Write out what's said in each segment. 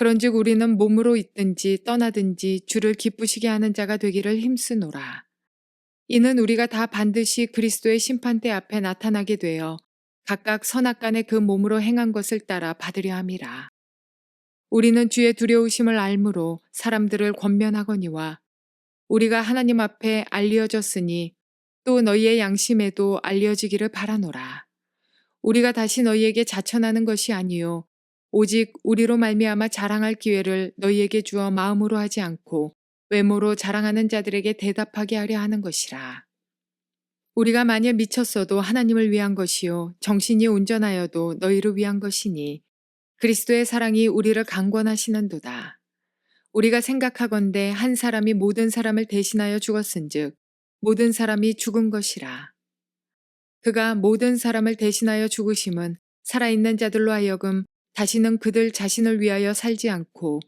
그런즉 우리는 몸으로 있든지 떠나든지 주를 기쁘시게 하는 자가 되기를 힘쓰노라. 이는 우리가 다 반드시 그리스도의 심판대 앞에 나타나게 되어 각각 선악간에 그 몸으로 행한 것을 따라 받으려 함이라. 우리는 주의 두려우심을 알므로 사람들을 권면하거니와 우리가 하나님 앞에 알려졌으니 또 너희의 양심에도 알려지기를 바라노라. 우리가 다시 너희에게 자천하는 것이 아니요 오직 우리로 말미암아 자랑할 기회를 너희에게 주어 마음으로 하지 않고 외모로 자랑하는 자들에게 대답하게 하려 하는 것이라. 우리가 만일 미쳤어도 하나님을 위한 것이요 정신이 온전하여도 너희를 위한 것이니 그리스도의 사랑이 우리를 강권하시는도다. 우리가 생각하건대 한 사람이 모든 사람을 대신하여 죽었은즉 모든 사람이 죽은 것이라. 그가 모든 사람을 대신하여 죽으심은 살아있는 자들로 하여금 다시는 그들 자신을 위하여 살지 않고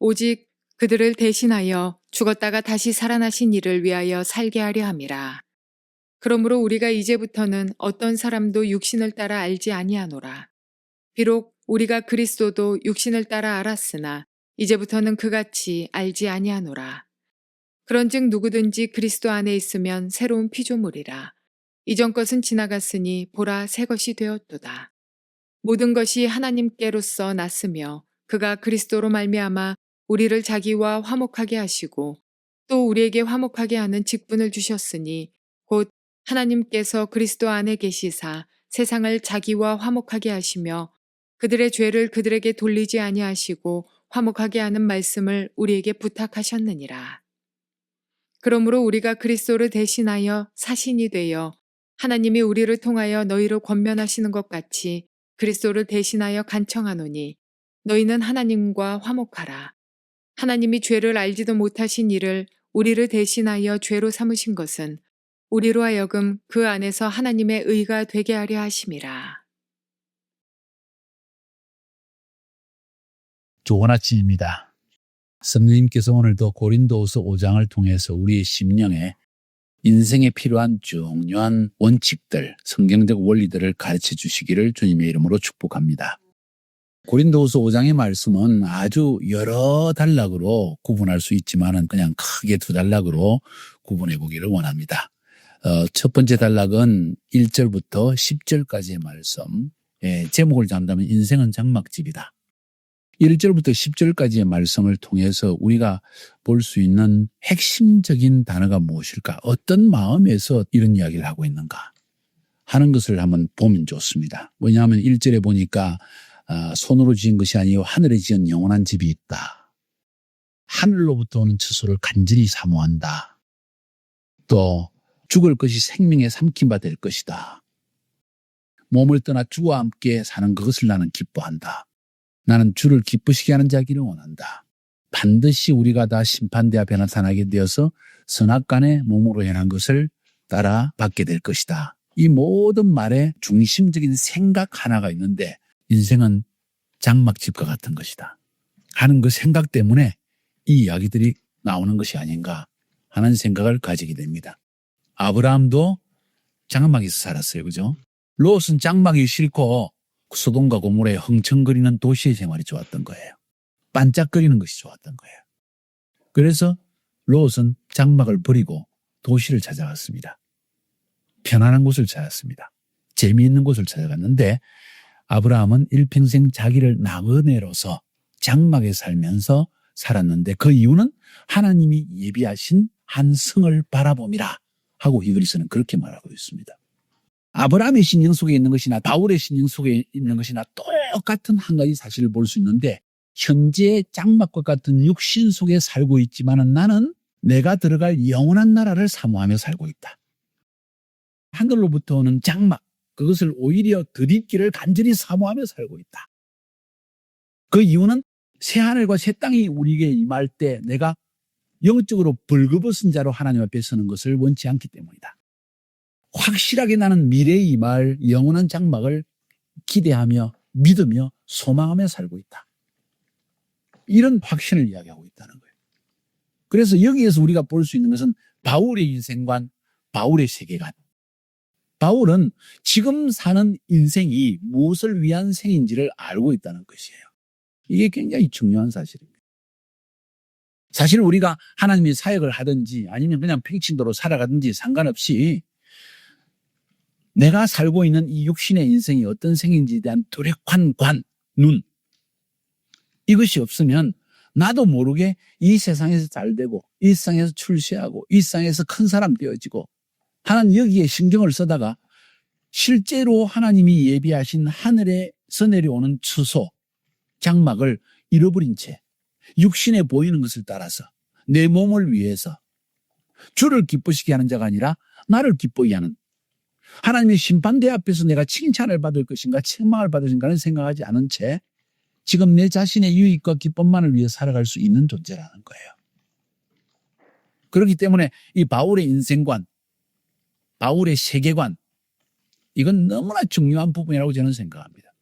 오직 그들을 대신하여 죽었다가 다시 살아나신 이를 위하여 살게 하려 함이라. 그러므로 우리가 이제부터는 어떤 사람도 육신을 따라 알지 아니하노라. 비록 우리가 그리스도도 육신을 따라 알았으나 이제부터는 그같이 알지 아니하노라. 그런즉 누구든지 그리스도 안에 있으면 새로운 피조물이라. 이전 것은 지나갔으니 보라 새 것이 되었도다. 모든 것이 하나님께로서 났으며 그가 그리스도로 말미암아 우리를 자기와 화목하게 하시고 또 우리에게 화목하게 하는 직분을 주셨으니 곧 하나님께서 그리스도 안에 계시사 세상을 자기와 화목하게 하시며 그들의 죄를 그들에게 돌리지 아니하시고 화목하게 하는 말씀을 우리에게 부탁하셨느니라. 그러므로 우리가 그리스도를 대신하여 사신이 되어 하나님이 우리를 통하여 너희를 권면하시는 것 같이 그리스도를 대신하여 간청하노니 너희는 하나님과 화목하라. 하나님이 죄를 알지도 못하신 이를 우리를 대신하여 죄로 삼으신 것은 우리로 하여금 그 안에서 하나님의 의가 되게 하려 하심이라. 좋은 아침입니다. 성령님께서 오늘도 고린도후서 5장을 통해서 우리의 심령에 인생에 필요한 중요한 원칙들, 성경적 원리들을 가르쳐 주시기를 주님의 이름으로 축복합니다. 고린도후서 5장의 말씀은 아주 여러 단락으로 구분할 수 있지만은 그냥 크게 두 단락으로 구분해 보기를 원합니다. 어, 첫 번째 단락은 1절부터 10절까지의 말씀. 예, 제목을 잡다면 인생은 장막집이다. 1절부터 10절까지의 말씀을 통해서 우리가 볼 수 있는 핵심적인 단어가 무엇일까? 어떤 마음에서 이런 이야기를 하고 있는가? 하는 것을 한번 보면 좋습니다. 왜냐하면 1절에 보니까 아, 손으로 지은 것이 아니요 하늘에 지은 영원한 집이 있다. 하늘로부터 오는 처소를 간절히 사모한다. 또 죽을 것이 생명의 삼킴바 될 것이다. 몸을 떠나 주와 함께 사는 그것을 나는 기뻐한다. 나는 주를 기쁘시게 하는 자기를 원한다. 반드시 우리가 다 심판대 앞에 나타나게 되어서 선악간의 몸으로 행한 것을 따라 받게 될 것이다. 이 모든 말에 중심적인 생각 하나가 있는데 인생은 장막집과 같은 것이다. 하는 그 생각 때문에 이 이야기들이 나오는 것이 아닌가 하는 생각을 가지게 됩니다. 아브라함도 장막에서 살았어요. 그죠? 롯은 장막이 싫고 소돔과 고모라의 흥청거리는 도시의 생활이 좋았던 거예요. 반짝거리는 것이 좋았던 거예요. 그래서 롯은 장막을 버리고 도시를 찾아갔습니다. 편안한 곳을 찾았습니다. 재미있는 곳을 찾아갔는데 아브라함은 일평생 자기를 나그네로서 장막에 살면서 살았는데 그 이유는 하나님이 예비하신 한 성을 바라봄이라 하고 히브리서는 그렇게 말하고 있습니다. 아브라함의 신령 속에 있는 것이나 바울의 신령 속에 있는 것이나 똑같은 한 가지 사실을 볼 수 있는데 현재 장막과 같은 육신 속에 살고 있지만은 나는 내가 들어갈 영원한 나라를 사모하며 살고 있다. 하늘로부터 오는 장막 그것을 오히려 드립기를 간절히 사모하며 살고 있다. 그 이유는 새 하늘과 새 땅이 우리에게 임할 때 내가 영적으로 벌거벗은 자로 하나님 앞에 서는 것을 원치 않기 때문이다. 확실하게 나는 미래에 임할 영원한 장막을 기대하며 믿으며 소망하며 살고 있다. 이런 확신을 이야기하고 있다는 거예요. 그래서 여기에서 우리가 볼 수 있는 것은 바울의 인생관, 바울의 세계관. 바울은 지금 사는 인생이 무엇을 위한 생인지를 알고 있다는 것이에요. 이게 굉장히 중요한 사실입니다. 사실 우리가 하나님의 사역을 하든지 아니면 그냥 평신도로 살아가든지 상관없이 내가 살고 있는 이 육신의 인생이 어떤 생인지에 대한 뚜렷한 관, 눈. 이것이 없으면 나도 모르게 이 세상에서 잘 되고, 이 세상에서 출세하고, 이 세상에서 큰 사람 되어지고, 하나님 여기에 신경을 쓰다가 실제로 하나님이 예비하신 하늘에서 내려오는 추소, 장막을 잃어버린 채 육신에 보이는 것을 따라서 내 몸을 위해서 주를 기쁘시게 하는 자가 아니라 나를 기쁘게 하는 하나님의 심판대 앞에서 내가 칭찬을 받을 것인가 책망을 받을 것인가는 생각하지 않은 채 지금 내 자신의 유익과 기쁨만을 위해 살아갈 수 있는 존재라는 거예요. 그렇기 때문에 이 바울의 인생관, 바울의 세계관, 이건 너무나 중요한 부분이라고 저는 생각합니다.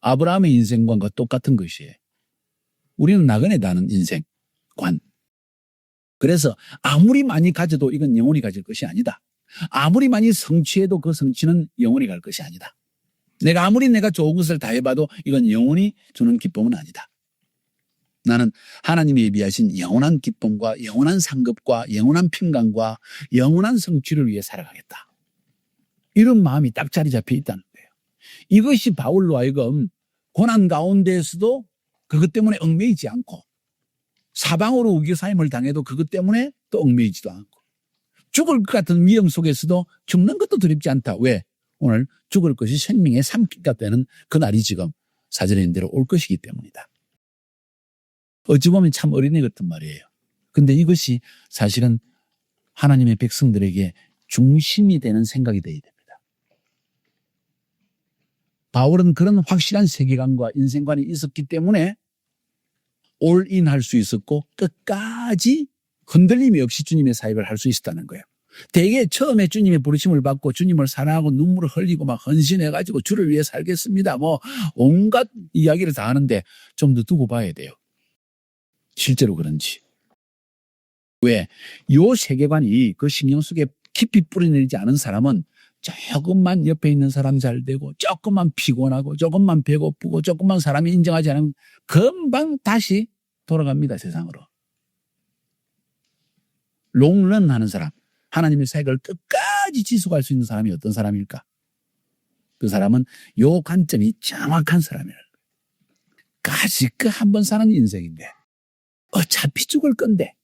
아브라함의 인생관과 똑같은 것이에요. 우리는 나그네 다는 인생관. 그래서 아무리 많이 가져도 이건 영원히 가질 것이 아니다. 아무리 많이 성취해도 그 성취는 영원히 갈 것이 아니다. 내가 아무리 내가 좋은 것을 다 해봐도 이건 영원히 주는 기쁨은 아니다. 나는 하나님이 예비하신 영원한 기쁨과 영원한 상급과 영원한 평강과 영원한 성취를 위해 살아가겠다. 이런 마음이 딱 자리 잡혀 있다는 거예요. 이것이 바울로 하여금 고난 가운데에서도 그것 때문에 얽매이지 않고 사방으로 우기사임을 당해도 그것 때문에 또 얽매이지도 않고 죽을 것 같은 위험 속에서도 죽는 것도 두렵지 않다. 왜? 오늘 죽을 것이 생명의 삼키가 되는 그날이 지금 사전에 있는 대로 올 것이기 때문이다. 어찌 보면 참 어린애 같은 말이에요. 근데 이것이 사실은 하나님의 백성들에게 중심이 되는 생각이 되어야 됩니다. 바울은 그런 확실한 세계관과 인생관이 있었기 때문에 올인 할 수 있었고 끝까지 흔들림이 없이 주님의 사역을 할 수 있었다는 거예요. 대개 처음에 주님의 부르심을 받고 주님을 사랑하고 눈물을 흘리고 막 헌신해가지고 주를 위해 살겠습니다. 뭐 온갖 이야기를 다 하는데 좀 더 두고 봐야 돼요. 실제로 그런지. 왜? 요 세계관이 그 신경 속에 깊이 뿌리내리지 않은 사람은 조금만 옆에 있는 사람 잘 되고 조금만 피곤하고 조금만 배고프고 조금만 사람이 인정하지 않으면 금방 다시 돌아갑니다 세상으로. 롱런 하는 사람 하나님의 사역을 끝까지 지속할 수 있는 사람이 어떤 사람일까? 그 사람은 요 관점이 정확한 사람이에요. 까짓 그한번 사는 인생인데 어차피 죽을 건데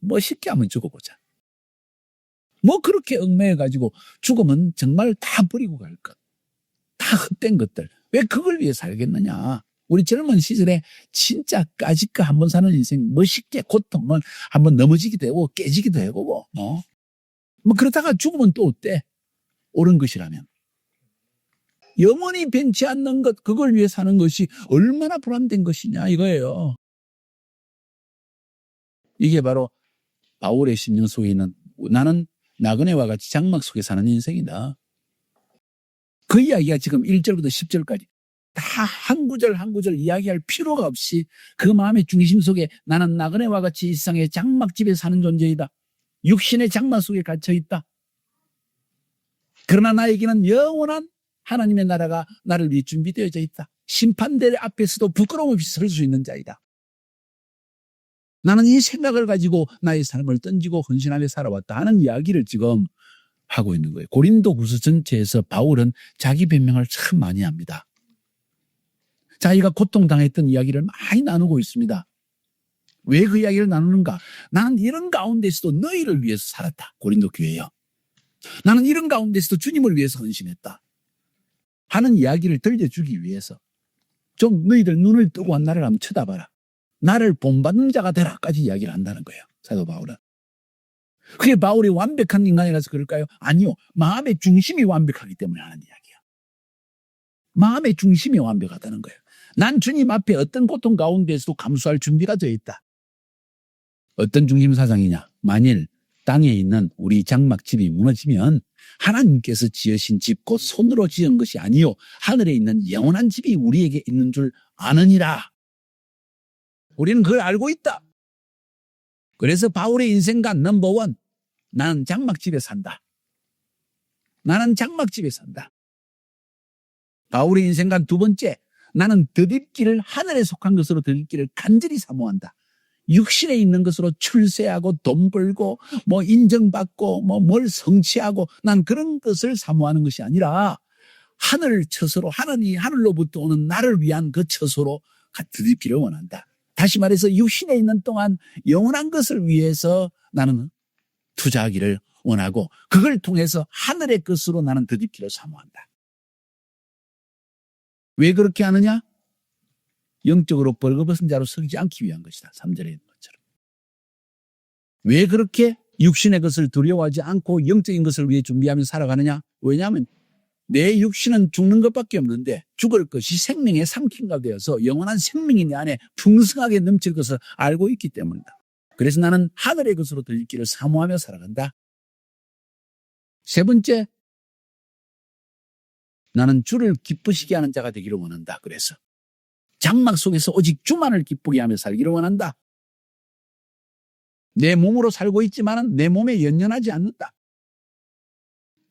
멋있게 한번 죽어보자. 뭐 그렇게 얽매여가지고 죽으면 정말 다 버리고 갈 것. 다 헛된 것들. 왜 그걸 위해 살겠느냐. 우리 젊은 시절에 진짜 까짓거 한 번 사는 인생 멋있게 고통을 한번 넘어지기도 하고 깨지기도 하고 뭐. 뭐 그러다가 죽으면 또 어때? 옳은 것이라면. 영원히 변치 않는 것, 그걸 위해 사는 것이 얼마나 불안된 것이냐 이거예요. 이게 바로 바울의 심령 속에 있는 나는 나그네와 같이 장막 속에 사는 인생이다. 그 이야기가 지금 1절부터 10절까지 다 한 구절 한 구절 이야기할 필요가 없이 그 마음의 중심 속에 나는 나그네와 같이 일상의 장막집에 사는 존재이다. 육신의 장막 속에 갇혀 있다. 그러나 나에게는 영원한 하나님의 나라가 나를 위해 준비되어져 있다. 심판대 앞에서도 부끄러움 없이 설 수 있는 자이다. 나는 이 생각을 가지고 나의 삶을 던지고 헌신하며 살아왔다 하는 이야기를 지금 하고 있는 거예요. 고린도 구서 전체에서 바울은 자기 변명을 참 많이 합니다. 자기가 고통당했던 이야기를 많이 나누고 있습니다. 왜 그 이야기를 나누는가? 나는 이런 가운데서도 너희를 위해서 살았다. 고린도 교회요. 나는 이런 가운데서도 주님을 위해서 헌신했다. 하는 이야기를 들려주기 위해서 좀 너희들 눈을 뜨고 나를 한번 쳐다봐라. 나를 본받는 자가 되라까지 이야기를 한다는 거예요. 사도 바울은. 그게 바울이 완벽한 인간이라서 그럴까요? 아니요. 마음의 중심이 완벽하기 때문에 하는 이야기야. 마음의 중심이 완벽하다는 거예요. 난 주님 앞에 어떤 고통 가운데서도 감수할 준비가 되어 있다. 어떤 중심 사상이냐? 만일 땅에 있는 우리 장막집이 무너지면 하나님께서 지으신 집, 곧 손으로 지은 것이 아니요. 하늘에 있는 영원한 집이 우리에게 있는 줄 아느니라. 우리는 그걸 알고 있다. 그래서 바울의 인생관 넘버원. 나는 장막집에 산다. 나는 장막집에 산다. 바울의 인생관 두 번째. 나는 덧입기를 하늘에 속한 것으로 덧입기를 간절히 사모한다. 육신에 있는 것으로 출세하고 돈 벌고 뭐 인정받고 뭐 뭘 성취하고 난 그런 것을 사모하는 것이 아니라 하늘 처소로 하늘이 하늘로부터 오는 나를 위한 그 처소로 덧입기를 원한다. 다시 말해서 육신에 있는 동안 영원한 것을 위해서 나는 투자하기를 원하고 그걸 통해서 하늘의 것으로 나는 덧입기를 사모한다. 왜 그렇게 하느냐? 영적으로 벌거벗은 자로 서지 않기 위한 것이다. 3절에 있는 것처럼. 왜 그렇게 육신의 것을 두려워하지 않고 영적인 것을 위해 준비하며 살아가느냐? 왜냐하면 내 육신은 죽는 것밖에 없는데 죽을 것이 생명의 삼킨가 되어서 영원한 생명이 내 안에 풍성하게 넘칠 것을 알고 있기 때문이다. 그래서 나는 하늘의 것으로 들기를 사모하며 살아간다. 세 번째, 나는 주를 기쁘시게 하는 자가 되기를 원한다. 그래서 장막 속에서 오직 주만을 기쁘게 하며 살기를 원한다. 내 몸으로 살고 있지만 내 몸에 연연하지 않는다.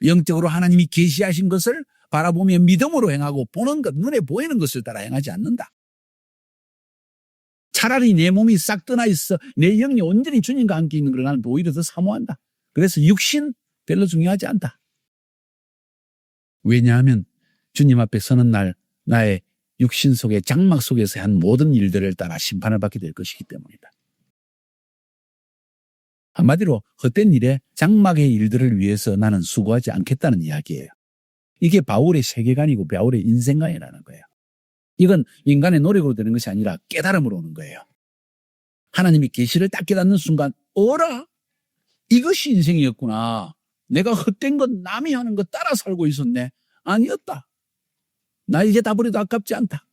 영적으로 하나님이 계시하신 것을 바라보며 믿음으로 행하고 보는 것, 눈에 보이는 것을 따라 행하지 않는다. 차라리 내 몸이 싹 떠나 있어 내 영이 온전히 주님과 함께 있는 걸 나는 오히려 더 사모한다. 그래서 육신 별로 중요하지 않다. 왜냐하면 주님 앞에 서는 날 나의 육신 속에 장막 속에서 한 모든 일들을 따라 심판을 받게 될 것이기 때문이다. 한마디로 헛된 일에 장막의 일들을 위해서 나는 수고하지 않겠다는 이야기예요. 이게 바울의 세계관이고 바울의 인생관이라는 거예요. 이건 인간의 노력으로 되는 것이 아니라 깨달음으로 오는 거예요. 하나님이 계시를 딱 깨닫는 순간 어라 이것이 인생이었구나. 내가 헛된 것 남이 하는 것 따라 살고 있었네. 아니었다. 나 이제 다 버려도 아깝지 않다.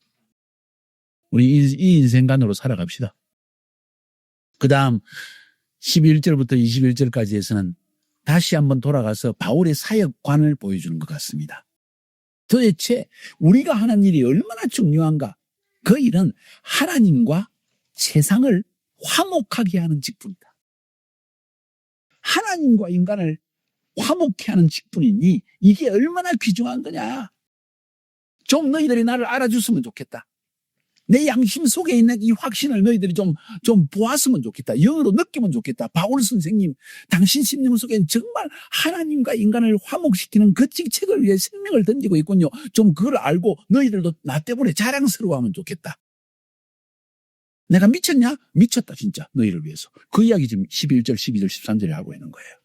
우리 이, 이 인생관으로 살아갑시다. 그 다음 11절부터 21절까지에서는 다시 한번 돌아가서 바울의 사역관을 보여주는 것 같습니다. 도대체 우리가 하는 일이 얼마나 중요한가? 그 일은 하나님과 세상을 화목하게 하는 직분이다. 하나님과 인간을 화목해 하는 직분이니 이게 얼마나 귀중한 거냐? 좀 너희들이 나를 알아줬으면 좋겠다. 내 양심 속에 있는 이 확신을 너희들이 좀, 좀 보았으면 좋겠다. 영어로 느끼면 좋겠다. 바울 선생님, 당신 심령 속에는 정말 하나님과 인간을 화목시키는 그 직책을 위해 생명을 던지고 있군요. 좀 그걸 알고 너희들도 나 때문에 자랑스러워하면 좋겠다. 내가 미쳤냐? 미쳤다, 진짜. 너희를 위해서. 그 이야기 지금 11절, 12절, 13절에 하고 있는 거예요.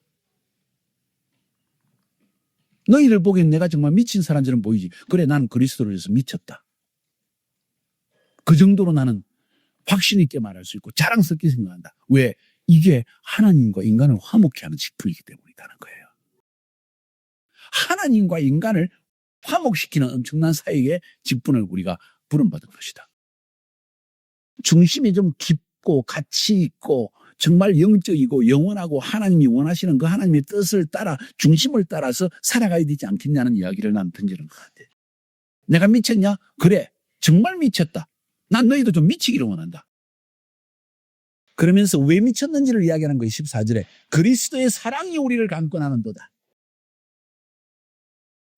너희를 보기엔 내가 정말 미친 사람처럼 보이지. 그래, 나는 그리스도를 위해서 미쳤다. 그 정도로 나는 확신 있게 말할 수 있고 자랑스럽게 생각한다. 왜? 이게 하나님과 인간을 화목케 하는 직분이기 때문이라는 거예요. 하나님과 인간을 화목시키는 엄청난 사역의 직분을 우리가 부름받은 것이다. 중심이 좀 깊고 가치 있고 정말 영적이고 영원하고 하나님이 원하시는 그 하나님의 뜻을 따라 중심을 따라서 살아가야 되지 않겠냐는 이야기를 난 던지는 것 같아. 내가 미쳤냐? 그래. 정말 미쳤다. 난 너희도 좀 미치기를 원한다. 그러면서 왜 미쳤는지를 이야기하는 거예요. 14절에. 그리스도의 사랑이 우리를 강권하는도다.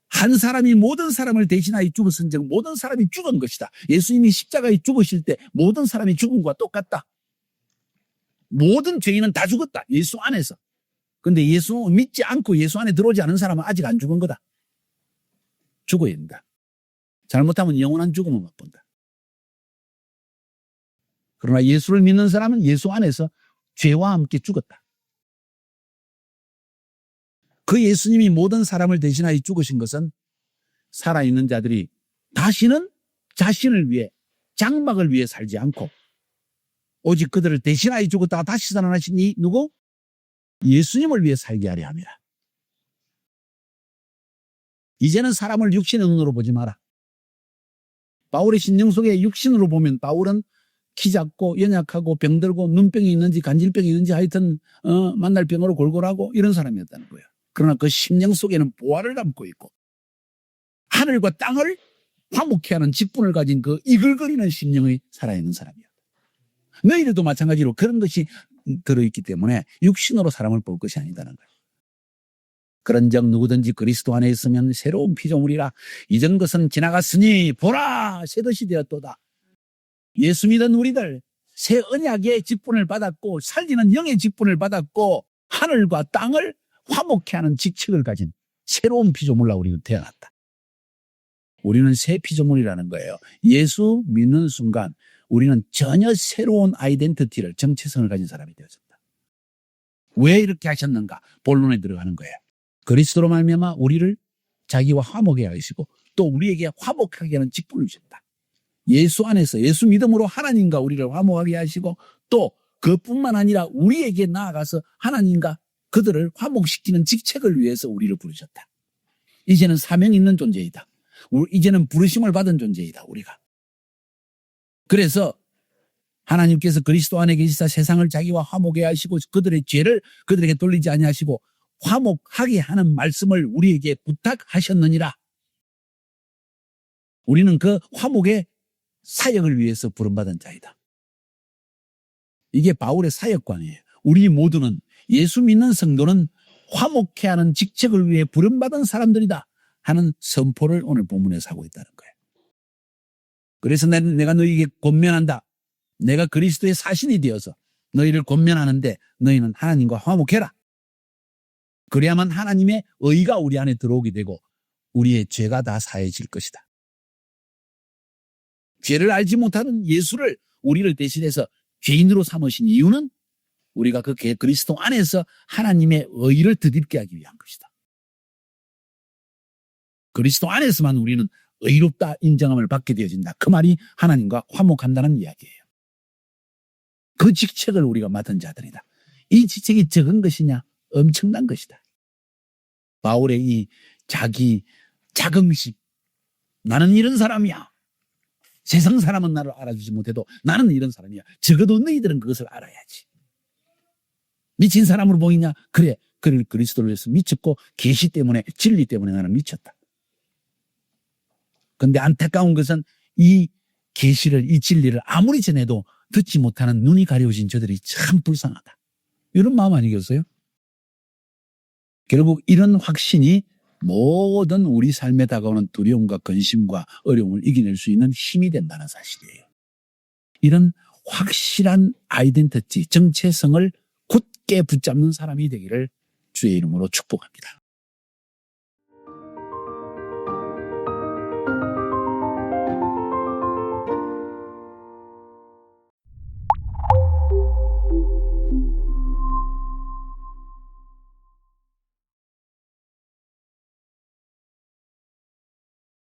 한 사람이 모든 사람을 대신하여 죽었은 즉 모든 사람이 죽은 것이다. 예수님이 십자가에 죽으실 때 모든 사람이 죽은 것과 똑같다. 모든 죄인은 다 죽었다. 예수 안에서. 근데 예수 믿지 않고 예수 안에 들어오지 않은 사람은 아직 안 죽은 거다. 죽어야 된다. 잘못하면 영원한 죽음을 맛본다. 그러나 예수를 믿는 사람은 예수 안에서 죄와 함께 죽었다. 그 예수님이 모든 사람을 대신하여 죽으신 것은 살아있는 자들이 다시는 자신을 위해 장막을 위해 살지 않고 오직 그들을 대신하여 죽었다가 다시 살아나신 이 누구? 예수님을 위해 살게 하려 합니다. 이제는 사람을 육신의 눈으로 보지 마라. 바울의 신령 속에 육신으로 보면 바울은 키 작고 연약하고 병들고 눈병이 있는지 간질병이 있는지 하여튼 어, 만날 병으로 골골하고 이런 사람이었다는 거예요. 그러나 그 심령 속에는 보화를 담고 있고 하늘과 땅을 화목해 하는 직분을 가진 그 이글거리는 심령의 살아있는 사람이야. 너희들도 마찬가지로 그런 것이 들어있기 때문에 육신으로 사람을 볼 것이 아니다는 거예요. 그런즉 누구든지 그리스도 안에 있으면 새로운 피조물이라 이전 것은 지나갔으니 보라 새 것이 되었도다. 예수 믿은 우리들 새 언약의 직분을 받았고 살리는 영의 직분을 받았고 하늘과 땅을 화목해 하는 직책을 가진 새로운 피조물로 우리는 태어났다. 우리는 새 피조물이라는 거예요. 예수 믿는 순간 우리는 전혀 새로운 아이덴티티를 정체성을 가진 사람이 되어졌다. 왜 이렇게 하셨는가? 본론에 들어가는 거예요. 그리스도로 말미암아 우리를 자기와 화목해 하시고 또 우리에게 화목하게 하는 직분을 주셨다. 예수 안에서 예수 믿음으로 하나님과 우리를 화목하게 하시고 또 그뿐만 아니라 우리에게 나아가서 하나님과 그들을 화목시키는 직책을 위해서 우리를 부르셨다. 이제는 사명 있는 존재이다. 이제는 부르심을 받은 존재이다. 우리가. 그래서 하나님께서 그리스도 안에 계시사 세상을 자기와 화목해 하시고 그들의 죄를 그들에게 돌리지 아니하시고 화목하게 하는 말씀을 우리에게 부탁하셨느니라. 우리는 그 화목의 사역을 위해서 부름받은 자이다. 이게 바울의 사역관이에요. 우리 모두는 예수 믿는 성도는 화목해 하는 직책을 위해 부름받은 사람들이다 하는 선포를 오늘 본문에서 하고 있다는 거예요. 그래서 내- 내가 너희에게 권면한다. 내가 그리스도의 사신이 되어서 너희를 권면하는데 너희는 하나님과 화목해라. 그래야만 하나님의 의가 우리 안에 들어오게 되고 우리의 죄가 다 사해질 것이다. 죄를 알지 못하는 예수를 우리를 대신해서 죄인으로 삼으신 이유는 우리가 그 개- 그리스도 안에서 하나님의 의를 드립게 하기 위한 것이다. 그리스도 안에서만 우리는 의롭다 인정함을 받게 되어진다. 그 말이 하나님과 화목한다는 이야기예요. 그 직책을 우리가 맡은 자들이다. 이 직책이 적은 것이냐? 엄청난 것이다. 바울의 이 자기 자긍심. 나는 이런 사람이야. 세상 사람은 나를 알아주지 못해도 나는 이런 사람이야. 적어도 너희들은 그것을 알아야지. 미친 사람으로 보이냐? 그래. 그를 그리스도를 위해서 미쳤고 계시 때문에 진리 때문에 나는 미쳤다. 근데 안타까운 것은 이 계시를 이 진리를 아무리 전해도 듣지 못하는 눈이 가려워진 저들이 참 불쌍하다. 이런 마음 아니겠어요? 결국 이런 확신이 모든 우리 삶에 다가오는 두려움과 근심과 어려움을 이겨낼 수 있는 힘이 된다는 사실이에요. 이런 확실한 아이덴티티, 정체성을 굳게 붙잡는 사람이 되기를 주의 이름으로 축복합니다.